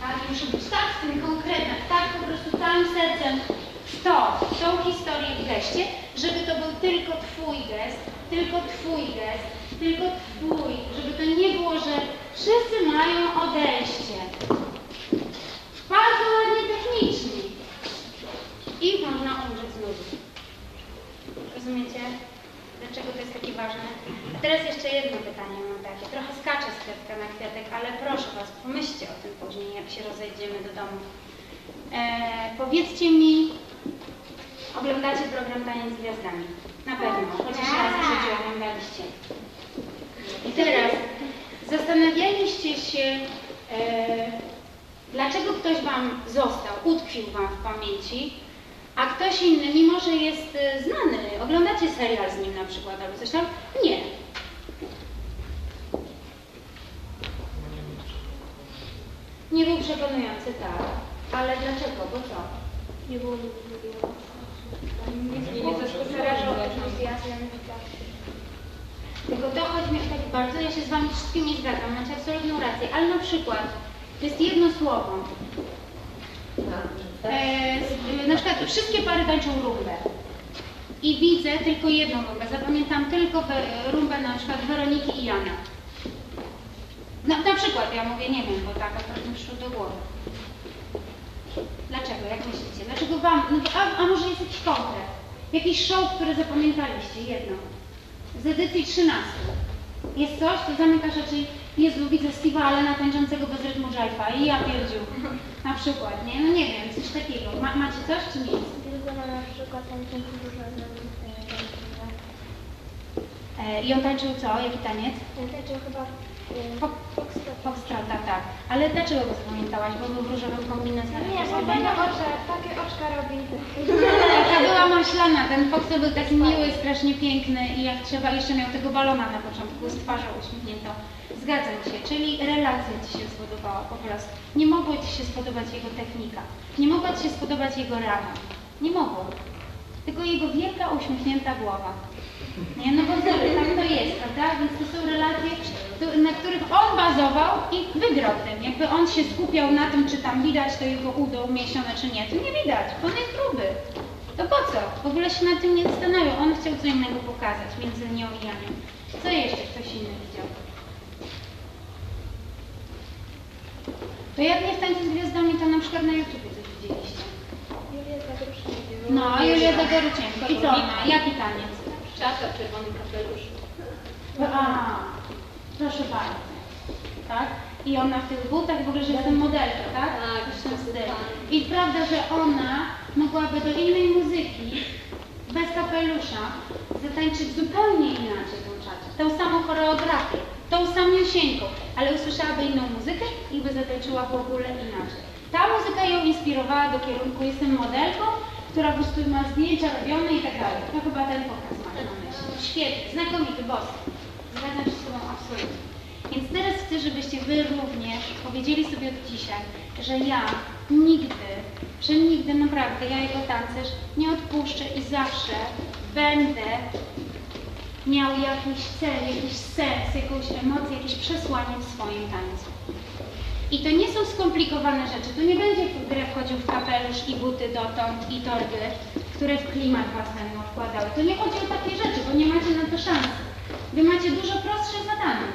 Tak? I muszę być tak w tym konkretna, tak po prostu całym sercem w to, w tą historię w geście, żeby to był tylko twój gest, tylko twój gest, tylko twój, żeby to nie było, że wszyscy mają odejście. Bardzo ładnie technicznie. I można umrzeć z nudy. Rozumiecie? Dlaczego to jest takie ważne? A teraz jeszcze jedno pytanie mam takie. Trochę skaczę z kwiatka na kwiatek, ale proszę Was, pomyślcie później, jak się rozejdziemy do domu. E, powiedzcie mi, oglądacie program Taniec z Gwiazdami? Na pewno, chociaż raz w życiu oglądaliście. I teraz zastanawialiście się, e, dlaczego ktoś Wam został, utkwił Wam w pamięci, a ktoś inny, mimo że jest e, znany, oglądacie serial z nim na przykład albo coś tam, nie. Nie był przekonujący, tak. Ale dlaczego? Bo co? Nie było nic drugiego. Nie zaskoczerażał entuzjazmem widza. Tylko to chodzi mi o tak bardzo, ja się z Wami wszystkim nie zgadzam, macie absolutną rację, ale na przykład, to jest jedno słowo. E, z- na przykład wszystkie pary tańczą rumbę. I widzę tylko jedną rumbę, zapamiętam tylko we- rumbę na przykład Weroniki i Jana. Na, na przykład, ja mówię, nie wiem, bo tak akurat mi przyszło do głowy. Dlaczego? Jak myślicie? Dlaczego wam? No, to- a, a może jest jakiś konkret? Jakiś show, który zapamiętaliście? Jedno. Z edycji 13. Jest coś, to zamykasz oczy Jezu, widzę Steve'a Allena tańczącego bez rytmu jive'a i ja pierdziu. Na przykład, nie? No nie wiem, coś takiego. Ma, macie coś czy nic? Tylko na przykład ten ten dużo E, I on tańczył co? Jaki taniec? Ten tańczył chyba. Foxtrota, tak. Ale dlaczego go zapamiętałaś? Bo był w różowym kombinezonie. Nie, bo fajne oczy, takie oczka robi. Taka była maślana, ten Foxer był taki miły, strasznie piękny i jak trzeba, jeszcze miał tego balona na początku z twarzą uśmiechniętą. Zgadzam się, czyli relacja Ci się spodobała po prostu. Nie mogło Ci się spodobać jego technika, nie mogła Ci się spodobać jego rama. Nie mogło. Tylko jego wielka, uśmiechnięta głowa. Nie, no bo tak tak to jest, prawda? Więc to są relacje, na których on bazował i wygrał tym. Jakby on się skupiał na tym, czy tam widać to jego udo umięśnione, czy nie. To nie widać, bo on jest gruby. To po co? W ogóle się nad tym nie zastanawiał. On chciał co innego pokazać między nią i Janiem. Co jeszcze ktoś inny widział? To jak nie w tańcu z gwiazdami, to na przykład na YouTubie coś widzieliście. No, Julia Zagorucienko. I co ona? Jaki taniec? Czapka, czerwony kapelusz. A, proszę bardzo. Tak? I ona w tych butach, w ogóle, że jestem modelką, tak? Tak, stylu. tak. I prawda, że ona mogłaby do innej muzyki, bez kapelusza, zatańczyć zupełnie inaczej tą czacie. Tą samą choreografię, tą samiusieńką, ale usłyszałaby inną muzykę i by zatańczyła w ogóle inaczej. Ta muzyka ją inspirowała do kierunku jestem modelką, która po prostu ma zdjęcia robione i tak dalej. To chyba ten pokaz masz na myśli. Świetnie, znakomity, boski. Zgadzam się absolutnie. Więc teraz chcę, żebyście Wy również powiedzieli sobie od dzisiaj, że ja nigdy, że nigdy naprawdę, ja jako tancerz nie odpuszczę i zawsze będę miał jakiś cel, jakiś sens, jakąś emocję, jakieś przesłanie w swoim tańcu. I to nie są skomplikowane rzeczy. Tu nie będzie w grę wchodził w kapelusz i buty dotąd i torby, które w klimat was będą wkładały. To nie chodzi o takie rzeczy, bo nie macie na to szansy. Wy macie dużo prostsze zadanie.